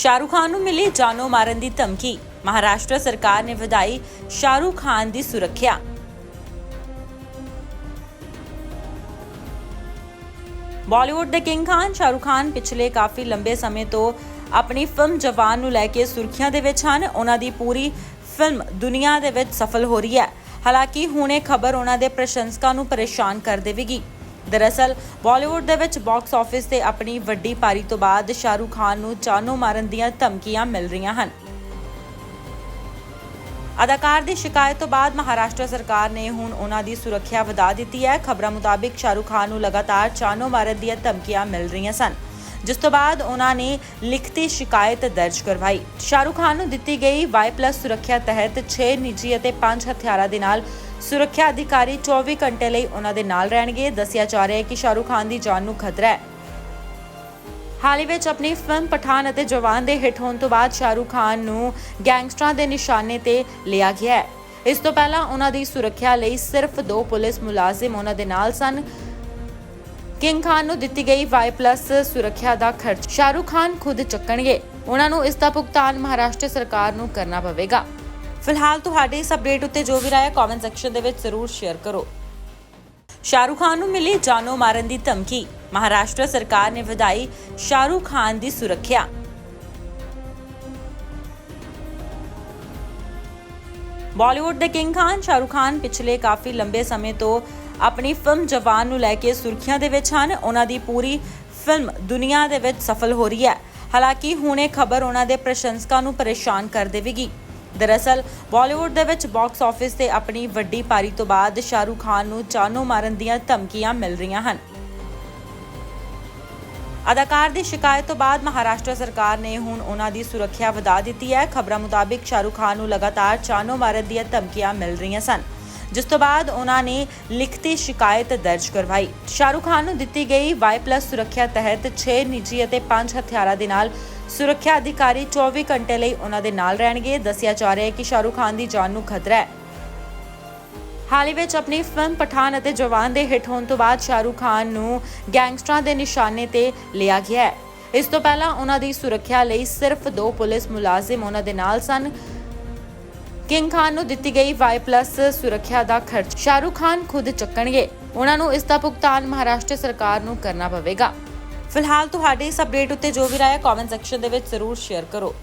ਸ਼ਾਹਰੁਖ ਖਾਨ ਨੂੰ ਮਿਲੀ ਜਾਨੋਂ ਮਾਰਨ ਦੀ ਧਮਕੀ। ਮਹਾਰਾਸ਼ਟਰ ਸਰਕਾਰ ਨੇ ਵਧਾਈ ਸ਼ਾਹਰੁਖ ਖਾਨ ਦੀ ਸੁਰੱਖਿਆ। ਬਾਲੀਵੁੱਡ ਦੇ ਕਿੰਗ ਖਾਨ ਸ਼ਾਹਰੁਖ ਖਾਨ ਪਿਛਲੇ ਕਾਫੀ ਲੰਬੇ ਸਮੇਂ ਤੋਂ ਆਪਣੀ ਫਿਲਮ ਜਵਾਨ ਨੂੰ ਲੈ ਕੇ ਸੁਰਖੀਆਂ ਦੇ ਵਿੱਚ ਹਨ। ਉਹਨਾਂ ਦੀ ਪੂਰੀ ਫਿਲਮ ਦੁਨੀਆ ਦੇ ਵਿੱਚ ਸਫਲ ਹੋ ਰਹੀ ਹੈ। ਹਾਲਾਂਕਿ ਹੁਣ ਇਹ ਖਬਰ ਉਹਨਾਂ ਦੇ ਪ੍ਰਸ਼ੰਸਕਾਂ ਨੂੰ ਪਰੇਸ਼ਾਨ ਕਰ ਦੇਵੇਗੀ। ਦਰਅਸਲ, ਬਾਲੀਵੁੱਡ ਦੇ ਵਿੱਚ ਬਾਕਸ ਆਫਿਸ ਤੇ ਆਪਣੀ ਵੱਡੀ ਪਾਰੀ ਤੋਂ ਬਾਅਦ ਸ਼ਾਹਰੁਖ ਖਾਨ ਨੂੰ ਜਾਨੋਂ ਮਾਰਨ ਦੀਆਂ ਧਮਕੀਆਂ ਮਿਲ ਰਹੀਆਂ ਹਨ। ਅਦਾਕਾਰ ਦੀ ਸ਼ਿਕਾਇਤ ਤੋਂ ਬਾਅਦ ਮਹਾਰਾਸ਼ਟਰ ਸਰਕਾਰ ਨੇ ਹੁਣ ਉਹਨਾਂ ਦੀ ਸੁਰੱਖਿਆ ਵਧਾ ਦਿੱਤੀ ਹੈ। ਖਬਰਾਂ ਮੁਤਾਬਿਕ ਸ਼ਾਹਰੁਖ ਖਾਨ ਨੂੰ ਲਗਾਤਾਰ ਚਾਨੋ ਮਾਰਨ ਦੀਆਂ ਧਮਕੀਆਂ ਮਿਲ ਰਹੀਆਂ ਸਨ, ਜਿਸ ਤੋਂ ਬਾਅਦ ਉਹਨਾਂ ਨੇ ਲਿਖਤੀ ਸ਼ਿਕਾਇਤ ਦਰਜ ਕਰਵਾਈ। ਸ਼ਾਹਰੁਖ ਖਾਨ ਨੂੰ ਦਿੱਤੀ ਗਈ Y+ ਸੁਰੱਖਿਆ ਤਹਿਤ 6 ਨਿੱਜੀ ਅਤੇ 5 ਹਥਿਆਰਾਂ ਦੇ ਨਾਲ ਸੁਰੱਖਿਆ ਅਧਿਕਾਰੀ 24 ਘੰਟੇ ਲਈ ਉਹਨਾਂ ਦੇ ਨਾਲ ਰਹਿਣਗੇ। ਦੱਸਿਆ ਜਾ ਰਿਹਾ ਹੈ ਕਿ ਸ਼ਾਹਰੁਖ ਖਾਨ ਦੀ ਜਾਨ ਨੂੰ ਖਤਰਾ ਹੈ। ਹਾਲ ਹੀ ਵਿੱਚ ਆਪਣੀ ਫਿਲਮ ਪਠਾਨ ਅਤੇ ਜਵਾਨ ਦੇ ਹਿੱਟ ਹੋਣ ਤੋਂ ਬਾਅਦ ਸ਼ਾਹਰੁਖ ਖਾਨ ਨੂੰ ਗੈਂਗਸਟਰਾਂ ਦੇ ਨਿਸ਼ਾਨੇ ਤੇ ਲਿਆ ਗਿਆ ਹੈ। ਇਸ ਤੋਂ ਪਹਿਲਾਂ ਉਹਨਾਂ ਦੀ ਸੁਰੱਖਿਆ ਲਈ ਸਿਰਫ ਦੋ ਪੁਲਿਸ ਮੁਲਾਜ਼ਮ ਉਹਨਾਂ ਦੇ ਨਾਲ ਸਨ। ਕਿੰਗ ਖਾਨ ਨੂੰ ਦਿੱਤੀ ਗਈ Y+ ਸੁਰੱਖਿਆ ਦਾ ਖਰਚ ਸ਼ਾਹਰੁਖ ਖਾਨ ਖੁਦ ਚੱਕਣਗੇ। ਉਹਨਾਂ ਨੂੰ ਇਸ ਦਾ ਭੁਗਤਾਨ ਮਹਾਰਾਸ਼ਟਰ ਸਰਕਾਰ ਨੂੰ ਕਰਨਾ ਪਵੇਗਾ। ਫਿਲਹਾਲ ਤੁਹਾਡੇ ਇਸ ਅਪਡੇਟ ਉੱਤੇ ਜੋ ਵੀ ਰਾਏ ਹੈ ਕਮੈਂਟ ਸੈਕਸ਼ਨ ਦੇ ਵਿੱਚ ਜ਼ਰੂਰ ਸ਼ੇਅਰ ਕਰੋ। ਸ਼ਾਹਰੁਖ ਖਾਨ ਨੂੰ ਮਿਲੀ ਜਾਨੋਂ ਮਾਰਨ ਦੀ ਧਮਕੀ। ਮਹਾਰਾਸ਼ਟਰ ਸਰਕਾਰ ਨੇ ਵਧਾਈ ਸ਼ਾਹਰੁਖ ਖਾਨ ਦੀ ਸੁਰੱਖਿਆ। ਬਾਲੀਵੁੱਡ ਦੇ ਕਿੰਗ ਖਾਨ ਸ਼ਾਹਰੁਖ ਖਾਨ ਪਿਛਲੇ ਕਾਫੀ ਲੰਬੇ ਸਮੇਂ ਤੋਂ ਆਪਣੀ ਫਿਲਮ ਜਵਾਨ ਨੂੰ ਲੈ ਕੇ ਸੁਰਖੀਆਂ ਦੇ ਵਿੱਚ ਹਨ। ਉਹਨਾਂ ਦੀ ਪੂਰੀ ਫਿਲਮ ਦੁਨੀਆ ਦੇ ਵਿੱਚ ਸਫਲ ਹੋ ਰਹੀ ਹੈ। ਹਾਲਾਂਕਿ ਹੁਣ ਇਹ ਖਬਰ ਉਹਨਾਂ ਦੇ ਪ੍ਰਸ਼ੰਸਕਾਂ ਨੂੰ ਪਰੇਸ਼ਾਨ ਕਰ ਦੇਵੇਗੀ। ਦਰਅਸਲ, ਬਾਲੀਵੁੱਡ ਦੇ ਵਿੱਚ ਬਾਕਸ ਆਫਿਸ ਤੇ ਆਪਣੀ ਵੱਡੀ ਪਾਰੀ ਤੋਂ ਬਾਅਦ ਸ਼ਾਹਰੁਖ ਖਾਨ ਨੂੰ ਜਾਨੋਂ ਮਾਰਨ ਦੀਆਂ ਧਮਕੀਆਂ ਮਿਲ ਰਹੀਆਂ ਹਨ। ਅਦਾਕਾਰ ਦੀ ਸ਼ਿਕਾਇਤ ਤੋਂ ਬਾਅਦ ਮਹਾਰਾਸ਼ਟਰ ਸਰਕਾਰ ਨੇ ਹੁਣ ਉਹਨਾਂ ਦੀ ਸੁਰੱਖਿਆ ਵਧਾ ਦਿੱਤੀ ਹੈ। ਖਬਰਾਂ ਮੁਤਾਬਿਕ ਸ਼ਾਹਰੁਖ ਖਾਨ ਨੂੰ ਲਗਾਤਾਰ ਜਾਨੋਂ ਮਾਰਨ ਦੀਆਂ ਧਮਕੀਆਂ ਮਿਲ ਰਹੀਆਂ ਸਨ। ਜਿਸ ਤੋਂ ਬਾਅਦ ਉਹਨਾਂ ਨੇ ਲਿਖਤੀ ਸ਼ਿਕਾਇਤ ਦਰਜ ਕਰਵਾਈ। ਸ਼ਾਹਰੁਖ ਖਾਨ ਨੂੰ ਦਿੱਤੀ ਗਈ Y+ ਸੁਰੱਖਿਆ ਤਹਿਤ 6 ਨਿੱਜੀ ਅਤੇ 5 ਹਥਿਆਰਾਂ ਦੇ ਨਾਲ ਸੁਰੱਖਿਆ ਅਧਿਕਾਰੀ 24 ਘੰਟੇ ਲਈ ਉਹਨਾਂ ਦੇ ਨਾਲ ਰਹਿਣਗੇ। ਦੱਸਿਆ ਜਾ ਰਿਹਾ ਹੈ ਕਿ ਸ਼ਾਹਰੁਖ ਖਾਨ ਦੀ ਜਾਨ ਨੂੰ ਖਤਰਾ ਹੈ। ਹਾਲ ਹੀ ਵਿੱਚ ਆਪਣੀ ਫਿਲਮ ਪਠਾਨ ਅਤੇ ਜਵਾਨ ਦੇ ਹਿੱਟ ਹੋਣ ਤੋਂ ਬਾਅਦ ਸ਼ਾਹਰੁਖ ਖਾਨ ਨੂੰ ਗੈਂਗਸਟਰਾਂ ਦੇ ਨਿਸ਼ਾਨੇ ਤੇ ਲਿਆ ਗਿਆ ਹੈ। ਇਸ ਤੋਂ ਪਹਿਲਾਂ ਉਹਨਾਂ ਦੀ ਸੁਰੱਖਿਆ ਲਈ ਸਿਰਫ ਦੋ ਪੁਲਿਸ ਮੁਲਾਜ਼ਮ ਉਹਨਾਂ ਦੇ ਨਾਲ ਸਨ। ਕਿੰਗ ਖਾਨ ਨੂੰ ਦਿੱਤੀ ਗਈ Y+ ਸੁਰੱਖਿਆ ਦਾ ਖਰਚ। ਸ਼ਾਹਰੁਖ ਖਾਨ ਖੁਦ ਚੱਕਣਗੇ। ਉਹਨਾਂ ਨੂੰ ਇਸ ਦਾ ਭੁਗਤਾਨ ਮਹਾਰਾਸ਼ਟਰ ਸਰਕਾਰ ਨੂੰ ਕਰਨਾ ਪਵੇਗਾ। ਫਿਲਹਾਲ ਤੁਹਾਡੇ ਇਸ ਅਪਡੇਟ ਉੱਤੇ ਜੋ ਵੀ ਰਾਏ ਹੈ ਕਮੈਂਟ ਸੈਕਸ਼ਨ ਦੇ ਵਿੱਚ ਜ਼ਰੂਰ ਸ਼ੇਅਰ ਕਰੋ।